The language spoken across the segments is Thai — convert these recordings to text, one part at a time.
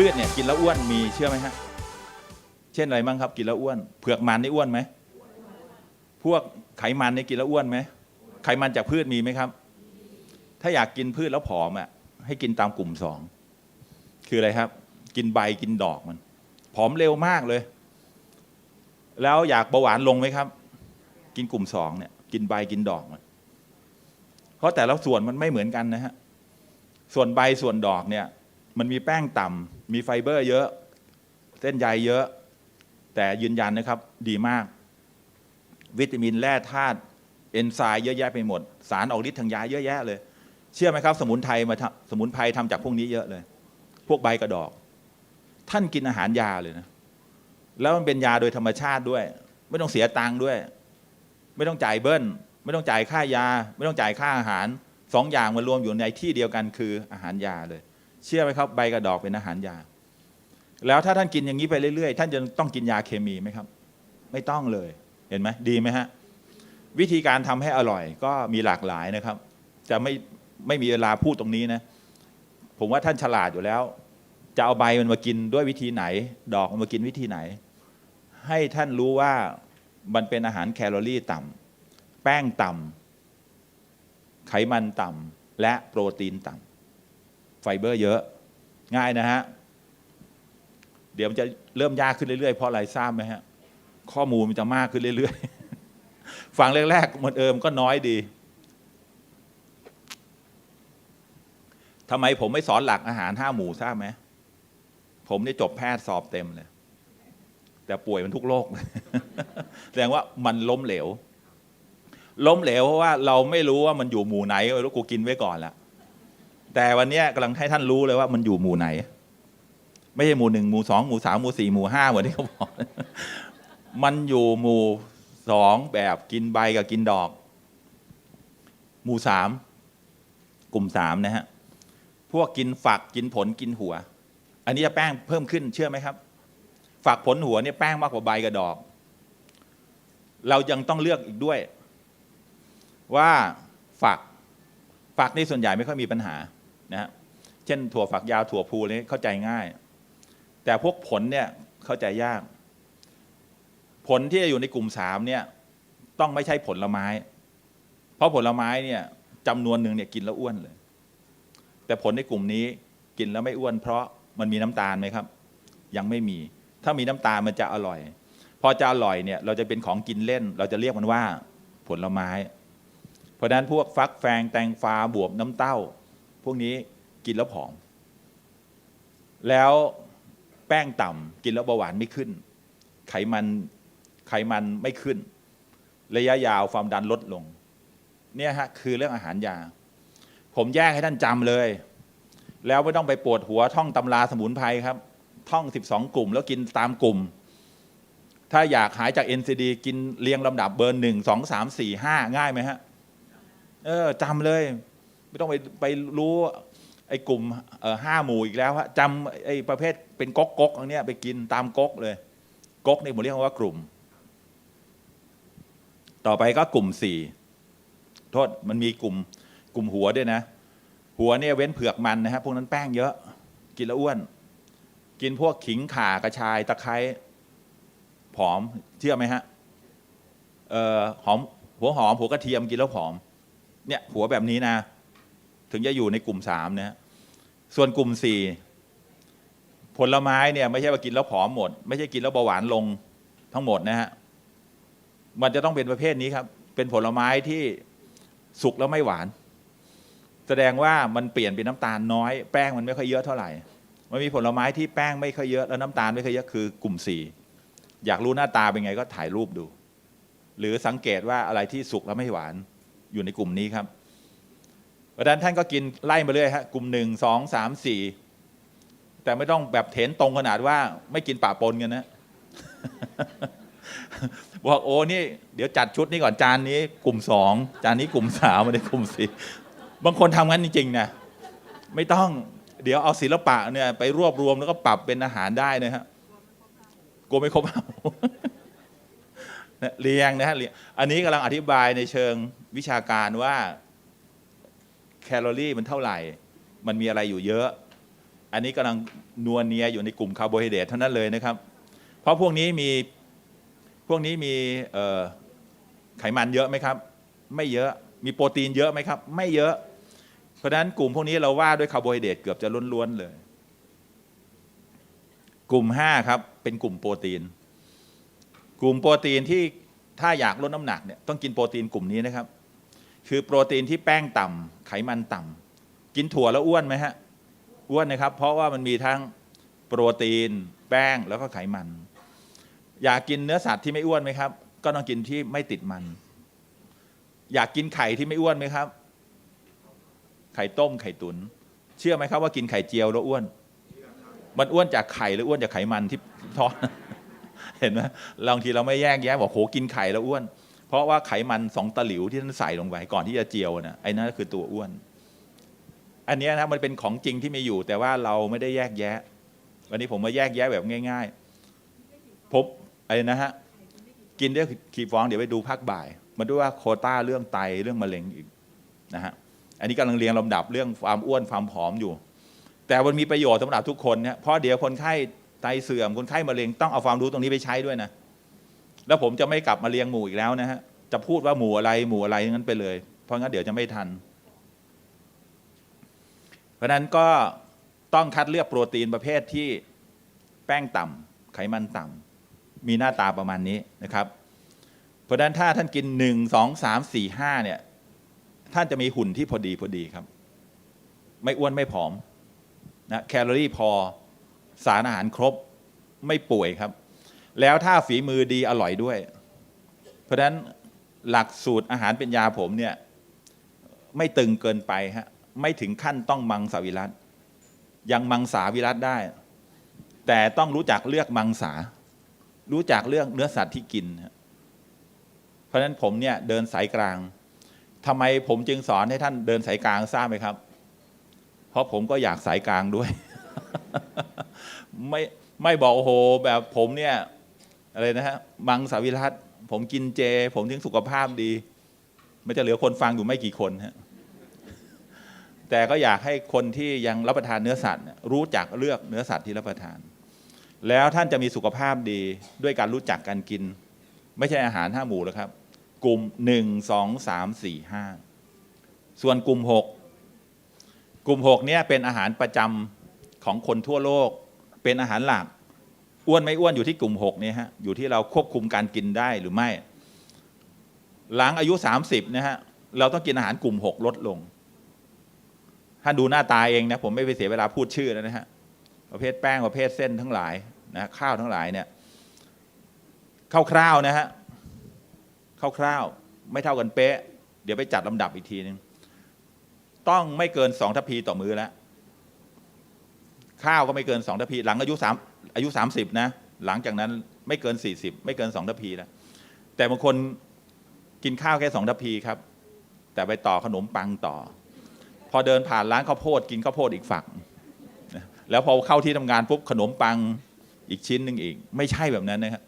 พืชเนี่ยกินแล้วอ้วนมีเชื่อไหมฮะ เช่นอะไรบ้างครับ กินแล้วอ้วน เผือกมันนี่อ้วนไหม พวกไขมันนี่กินแล้วอ้วนไหม ไขมันจากพืชมีไหมครับ ถ้าอยากกินพืชแล้วผอมอะ ให้กินตามกลุ่มสอง คืออะไรครับ กินใบกินดอกมัน ผอมเร็วมากเลย แล้วอยากเบาหวานลงไหมครับ กินกลุ่มสองเนี่ย กินใบกินดอกมัน เพราะแต่ละส่วนมันไม่เหมือนกันนะฮะ ส่วนใบส่วนดอกเนี่ย มันมีแป้งต่ำมีไฟเบอร์เยอะ เส้นใยเยอะ แต่ยืนยันนะครับดีมาก วิตามินแร่ธาตุเอนไซม์เยอะแยะไปหมด สารออกฤทธิ์ทางยาเยอะแยะเลย เชื่อไหมครับ สมุนไพรมาทำสมุนไพรทำจากพวกนี้เยอะเลย พวกใบกระดอก ท่านกินอาหารยาเลยนะ แล้วมันเป็นยาโดยธรรมชาติด้วย ไม่ต้องเสียตังค์ด้วย ไม่ต้องจ่ายเบิ้ลไม่ต้องจ่ายค่ายา ไม่ต้องจ่ายค่าอาหารสองอย่างมารวมอยู่ในที่เดียวกันคืออาหารยาเลย เชื่อไหมครับใบกระดอกเป็นอาหารยา แล้วถ้าท่านกินอย่างนี้ไปเรื่อยๆ ท่านจะต้องกินยาเคมีไหมครับ ไม่ต้องเลยเห็นไหมดีไหมฮะวิธีการทำให้อร่อยก็มีหลากหลายนะครับ จะไม่ไม่มีเวลาพูดตรงนี้นะ ผมว่าท่านฉลาดอยู่แล้ว จะเอาใบมันมากินด้วยวิธีไหน ดอกมันมากินวิธีไหน ให้ท่านรู้ว่ามันเป็นอาหารแคลอรี่ต่ำแป้งต่ำไขมันต่ำและโปรตีนต่ำ ไฟเบอร์เยอะ ง่ายนะฮะ เดี๋ยวมันจะเริ่มยากขึ้นเรื่อยๆ เพราะอะไรทราบไหมฮะ ข้อมูลมันจะมากขึ้นเรื่อยๆ ฟังแรกๆมันเอิมก็น้อยดีทำไมผมไม่สอนหลักอาหารห้าหมู่ทราบไหมผมนี่จบแพทย์สอบเต็มเลย แต่ป่วยมันทุกโรคแสดงว่ามันล้มเหลว ล้มเหลวเพราะว่าเราไม่รู้ว่ามันอยู่หมู่ไหนไม่รู้กูกินไว้ก่อนละ แต่วันนี้กำลังให้ท่านรู้เลยว่ามันอยู่หมู่ไหน ไม่ใช่หมู่หนึ่งหมู่สองหมู่สามหมู่สี่หมู่ห้าเหมือนที่เขาบอกมันอยู่หมู่สองแบบกินใบกับกินดอก หมู่สามกลุ่มสามนะฮะพวกกินฝักกินผลกินหัว อันนี้จะแป้งเพิ่มขึ้นเชื่อไหมครับ ฝักผลหัวเนี่ยแป้งมากกว่าใบกับดอก เรายังต้องเลือกอีกด้วย ว่าฝักฝักนี่ส่วนใหญ่ไม่ค่อยมีปัญหา นะฮะเช่นถั่วฝักยาวถั่วพูนี่เข้าใจง่าย แต่พวกผลเนี่ยเข้าใจยาก ผลที่จะอยู่ในกลุ่มสามเนี่ยต้องไม่ใช่ผลไม้ เพราะผลไม้เนี่ยจำนวนหนึ่งเนี่ยกินแล้วอ้วนเลย แต่ผลในกลุ่มนี้กินแล้วไม่อ้วน เพราะมันมีน้ำตาลไหมครับ ยังไม่มี ถ้ามีน้ำตาลมันจะอร่อย พอจะอร่อยเนี่ยเราจะเป็นของกินเล่น เราจะเรียกมันว่าผลไม้ เพราะฉะนั้นพวกฟักแฟงแตงฟ้าบวบน้ำเต้า พวกนี้กินแล้วผอม แล้วแป้งต่ำกินแล้วเบาหวานไม่ขึ้น ไขมันไขมันไม่ขึ้น ระยะยาวความดันลดลง เนี่ยฮะคือเรื่องอาหารยา ผมแยกให้ท่านจำเลย แล้วไม่ต้องไปปวดหัวท่องตำราสมุนไพรครับ ท่อง 12 กลุ่ม แล้วกินตามกลุ่ม ถ้าอยากหายจาก NCD กินเรียงลำดับเบอร์หนึ่งสองสามสี่ห้าง่ายไหมฮะ เออจำเลย ไม่ต้องไปไปรู้ไอ้กลุ่มห้าหมู่อีกแล้วฮะจำไอ้ประเภทเป็นก๊กก๊กอันเนี้ยไปกินตามก๊กเลยก๊กนี่ผมเรียกว่ากลุ่ม ต่อไปก็กลุ่มสี่โทษมันมีกลุ่มกลุ่มหัวด้วยนะ หัวเนี่ยเว้นเผือกมันนะฮะพวกนั้นแป้งเยอะ กินแล้วอ้วน กินพวกขิงข่ากระชายตะไคร้ผอมเชื่อไหมฮะเอ่อหอมหัวหอมหัวกระเทียมกินแล้วผอม เนี่ยหัวแบบนี้นะ ถึงจะอยู่ในกลุ่มสามนะฮะส่วนกลุ่มสี่ผลไม้เนี่ยไม่ใช่ว่ากินแล้วผอมหมด ไม่ใช่กินแล้วเบาหวานลงทั้งหมดนะฮะมันจะต้องเป็นประเภทนี้ครับ เป็นผลไม้ที่สุกแล้วไม่หวาน แสดงว่ามันเปลี่ยนเป็นน้ำตาลน้อย แป้งมันไม่ค่อยเยอะเท่าไหร่มันมีผลไม้ที่แป้งไม่ค่อยเยอะแล้วน้ำตาลไม่ค่อยเยอะคือกลุ่มสี่อยากรู้หน้าตาเป็นไงก็ถ่ายรูปดู หรือสังเกตว่าอะไรที่สุกแล้วไม่หวานอยู่ในกลุ่มนี้ครับ ราะฉะนั้นท่านก็กินไล่มาเรื่อยฮะกลุ่มหนึ่งสองสามสี่แต่ไม่ต้องแบบเถนตรงขนาดว่าไม่กินป่าปนกันนะบอกโอ้นี่เดี๋ยวจัดชุดนี้ก่อนจานนี้ กลุ่มสองจานนี้กลุ่มสามมาในกลุ่มสี่บางคนทำงั้นจริงๆนะไม่ต้องเดี๋ยวเอาศิลปะเนี่ยไปรวบรวมแล้วก็ปรับเป็นอาหารได้นะฮะกลัวไม่ครบเอาเรียงนะฮะเรียงอันนี้กำลังอธิบายในเชิงวิชาการว่า แคลอรี่มันเท่าไหร่ มันมีอะไรอยู่เยอะ อันนี้กำลังนัวเนียอยู่ในกลุ่มคาร์โบไฮเดรตเท่านั้นเลยนะครับ เพราะพวกนี้มีพวกนี้มีไขมันเยอะไหมครับ ไม่เยอะมีโปรตีนเยอะไหมครับ ไม่เยอะ เพราะฉะนั้นกลุ่มพวกนี้เราว่าด้วยคาร์โบไฮเดรตเกือบจะล้วนๆเลย กลุ่ม 5 ครับ เป็นกลุ่มโปรตีน กลุ่มโปรตีนที่ถ้าอยากลดน้ำหนักเนี่ยต้องกินโปรตีนกลุ่มนี้นะครับ คือโปรตีนที่แป้งต่ำไขมันต่ำกินถั่วแล้วอ้วนไหมฮะ อ้วนนะครับ เพราะว่ามันมีทั้งโปรตีน แป้งแล้วก็ไขมัน อยากกินเนื้อสัตว์ที่ไม่อ้วนไหมครับ ก็ต้องกินที่ไม่ติดมัน อยากกินไข่ที่ไม่อ้วนไหมครับ ไข่ต้มไข่ตุนเชื่อไหมครับว่ากินไข่เจียวแล้วอ้วน มันอ้วนจากไข่หรืออ้วนจากไขมันที่ทอด เห็นไหมบางทีเราไม่แยกแยะบอกโหกินไข่แล้วอ้วน เพราะว่าไขมันสองตะหลิวที่ท่านใส่ลงไปก่อนที่จะเจียวนะไอ้นั่นคือตัวอ้วน อันนี้นะมันเป็นของจริงที่มีอยู่ แต่ว่าเราไม่ได้แยกแยะ วันนี้ผมมาแยกแยะแบบง่าย ๆ พบไอ้นะฮะกินได้ขีฟองเดี๋ยวไปดูภาคบ่าย มาดูว่าโคต้าเรื่องไตเรื่องมะเร็งอีกนะฮะอันนี้กำลังเรียงลำดับเรื่องความอ้วนความผอมอยู่ แต่มันมีประโยชน์สำหรับทุกคนเนี่ยเพราะเดี๋ยวคนไข้ไตเสื่อมคนไข้มะเร็งต้องเอาความรู้ตรงนี้ไปใช้ด้วยนะ แล้วผมจะไม่กลับมาเรียงหมู่อีกแล้วนะฮะ จะพูดว่าหมู่อะไรหมู่อะไรงั้นไปเลย เพราะงั้นเดี๋ยวจะไม่ทัน เพราะนั้นก็ต้องคัดเลือกโปรตีนประเภทที่แป้งต่ำไขมันต่ำมีหน้าตาประมาณนี้นะครับ เพราะฉะนั้นถ้าท่านกินหนึ่งสองสามสี่ห้าเนี่ย ท่านจะมีหุ่นที่พอดีพอดีครับ ไม่อ้วนไม่ผอมนะแคลอรี่พอสารอาหารครบไม่ป่วยครับ แล้วถ้าฝีมือดีอร่อยด้วย เพราะฉะนั้นหลักสูตรอาหารเป็นยาผมเนี่ย ไม่ตึงเกินไปฮะไม่ถึงขั้นต้องมังสวิรัตยังมังสาวิรัตได้ แต่ต้องรู้จักเลือกมังสา รู้จักเรื่องเนื้อสัตว์ที่กิน เพราะฉะนั้นผมเนี่ยเดินสายกลางทำไมผมจึงสอนให้ท่านเดินสายกลางทราบไหมครับ เพราะผมก็อยากสายกลางด้วย ไม่ไม่บอกโอ้โหแบบผมเนี่ย อะไรนะฮะมังสวิรัตผมกินเจ ผมถึงสุขภาพดีไม่จะเหลือคนฟังอยู่ไม่กี่คนฮะแต่ก็อยากให้คนที่ยังรับประทานเนื้อสัตว์ รู้จักเลือกเนื้อสัตว์ที่รับประทาน แล้วท่านจะมีสุขภาพดีด้วยการรู้จักการกิน ไม่ใช่อาหารห้าหมู่แล้วครับ กลุ่มหนึ่งสองสามสี่ห้าส่วนกลุ่มหกกลุ่มหกเนี่ยเป็นอาหารประจำของคนทั่วโลก เป็นอาหารหลัก อ้วนไม่อ้วนอยู่ที่กลุ่มหกเนี่ยฮะอยู่ที่เราควบคุมการกินได้หรือไม่ หลังอายุ 30นะฮะเราต้องกินอาหารกลุ่ม 6 ลดลง ถ้าดูหน้าตาเองนะผมไม่ไปเสียเวลาพูดชื่อแล้วนะฮะประเภทแป้งประเภทเส้นทั้งหลายนะข้าวทั้งหลายเนี่ยคร่าวๆนะฮะคร่าวๆไม่เท่ากันเป๊ะ เดี๋ยวไปจัดลำดับอีกทีนึง ต้องไม่เกินสองทัพพีต่อมือแล้ว ข้าวก็ไม่เกินสองทัพีหลังอายุสามอายุสามสิบนะ หลังจากนั้นไม่เกินสี่สิบไม่เกินสองทัพพีแล้วแต่บางคนกินข้าวแค่สองทัพีครับ แต่ไปต่อขนมปังต่อ พอเดินผ่านร้านข้าวโพดกินข้าวโพดอีกฝั่งแล้วพอเข้าที่ทำงานปุ๊บขนมปังอีกชิ้นหนึ่งอีก ไม่ใช่แบบนั้นนะครับ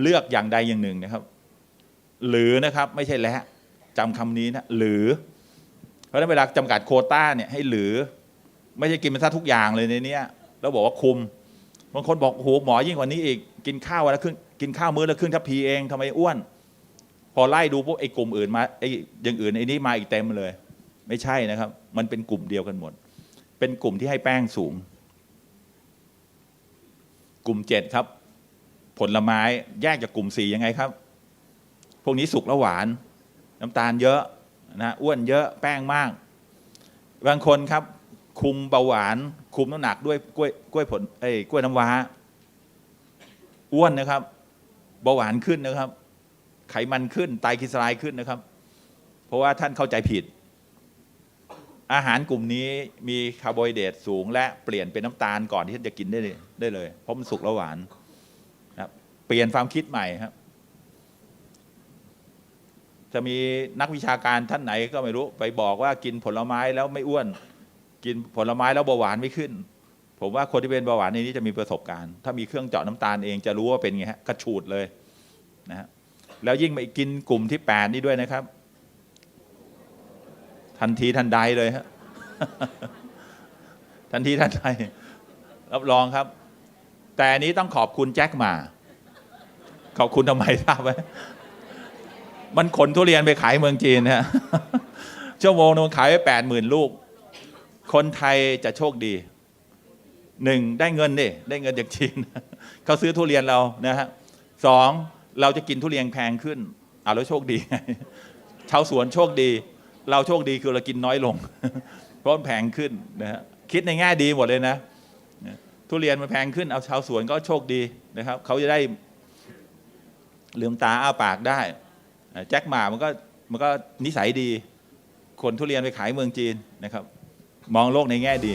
เลือกอย่างใดอย่างหนึ่งนะครับ หรือนะครับไม่ใช่และจำคำนี้นะหรือ เพราะฉะนั้นเวลาจำกัดโคต้าเนี่ยให้หรือ ไม่ใช่กินมันซะทุกอย่างเลยในนี้แล้วบอกว่าคุมบางคนบอกโอ้โหหมอยิ่งกว่านี้อีกกินข้าววันละครึ่งกินข้าวมื้อละครึ่งทัพพีเองทำไมอ้วน พอไล่ดูพวกไอ้กลุ่มอื่นมาไอ้อย่างอื่นไอ้นี้มาอีกเต็มเลย ไม่ใช่นะครับ มันเป็นกลุ่มเดียวกันหมด เป็นกลุ่มที่ให้แป้งสูง กลุ่มเจ็ดครับ ผลไม้แยกจากกลุ่มสี่ยังไงครับ พวกนี้สุกและหวาน น้ำตาลเยอะนะอ้วนเยอะแป้งมากบางคนครับ คุมเบาหวาน คุมน้ำหนักด้วยกล้วยกล้วยผลเอ้ยกล้วยน้ำว้า อ้วนนะครับ เบาหวานขึ้นนะครับ ไขมันขึ้นไตรกลีเซอไรด์ขึ้นนะครับ เพราะว่าท่านเข้าใจผิด อาหารกลุ่มนี้มีคาร์โบไฮเดรตสูง และเปลี่ยนเป็นน้ำตาลก่อนที่ท่านจะกินได้เลยได้เลย เพราะมันสุกและหวานนะครับเปลี่ยนความคิดใหม่ครับจะมีนักวิชาการท่านไหนก็ไม่รู้ ไปบอกว่ากินผลไม้แล้วไม่อ้วน กินผลไม้แล้วเบาหวานไม่ขึ้น ผมว่าคนที่เป็นเบาหวานในนี้จะมีประสบการณ์ ถ้ามีเครื่องเจาะน้ำตาลเองจะรู้ว่าเป็นไงฮะกระฉูดเลยนะฮะแล้วยิ่งไปกินกลุ่มที่แปดนี่ด้วยนะครับ ทันทีทันใดเลยฮะทันทีทันใดรับรองครับ แต่อันนี้ต้องขอบคุณแจ็คมา ขอบคุณทำไมทราบไหมมันขนทุเรียนไปขายเมืองจีนฮะชั่วโมงนึงขายไปแปดหมื่นลูก คนไทยจะโชคดีหนึ่งได้เงินดิได้เงินจากจีนเขาซื้อทุเรียนเรานะฮะสองเราจะกินทุเรียนแพงขึ้นเอาแล้วโชคดีไงชาวสวนโชคดี เราโชคดีคือเรากินน้อยลง เพราะมันแพงขึ้นนะฮะคิดในแง่ดีหมดเลยนะ ทุเรียนมันแพงขึ้นเอาชาวสวนก็โชคดีนะครับเขาจะได้ลืมตาอ้าปากได้ แจ็คหมามันก็มันก็นิสัยดี คนทุเรียนไปขายเมืองจีนนะครับ มองโลกในแง่ดี